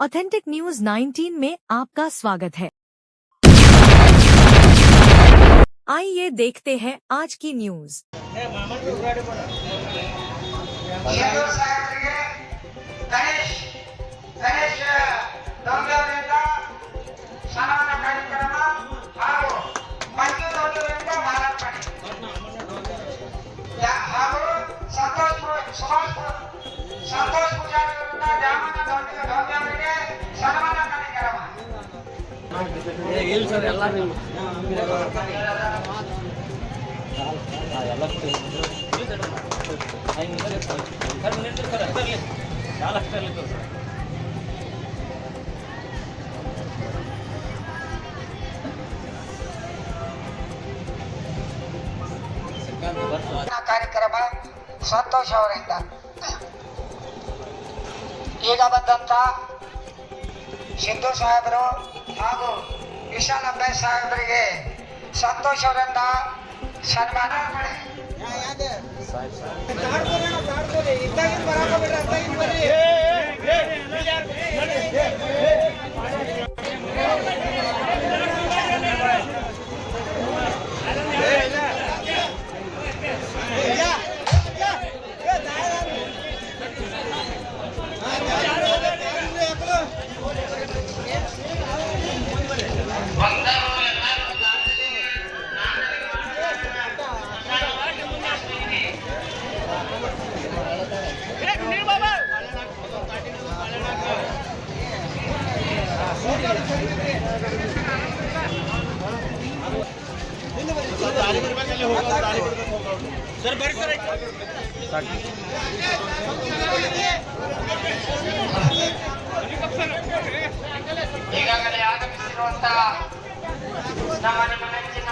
Authentic news 19 में आपका स्वागत है। आइए देखते हैं आज की न्यूज़। ಕಾರ್ಯಕ್ರಮ ಸಂತೋಷ್ ಅವರಿಂದ. ಈಗ ಬಂದಂತ ಸಿದ್ದು ಸಾಹೇಬರು ಹಾಗೂ ವಿಶಾಲ್ ಅಂಬೆ ಸಾಹೇಬರಿಗೆ ಸಂತೋಷ್ ಅವರಿಂದ ಸನ್ಮಾನ. ಮಾಡಿ ಈಗಾಗಲೇ ಆಗಮಿಸಿರುವಂತಹ ನಮ್ಮ ನಿಮ್ಮ ನೆಚ್ಚಿನ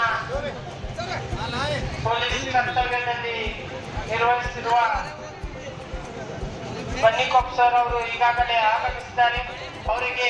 ಪೊಲೀಸ್ ಕರ್ತವ್ಯದಲ್ಲಿ ನಿರ್ವಹಿಸಿರುವ ಬನ್ನಿಕೊಪ್ ಸರ್ ಅವರು ಈಗಾಗಲೇ ಆಗಮಿಸಿದ್ದಾರೆ. ಅವರಿಗೆ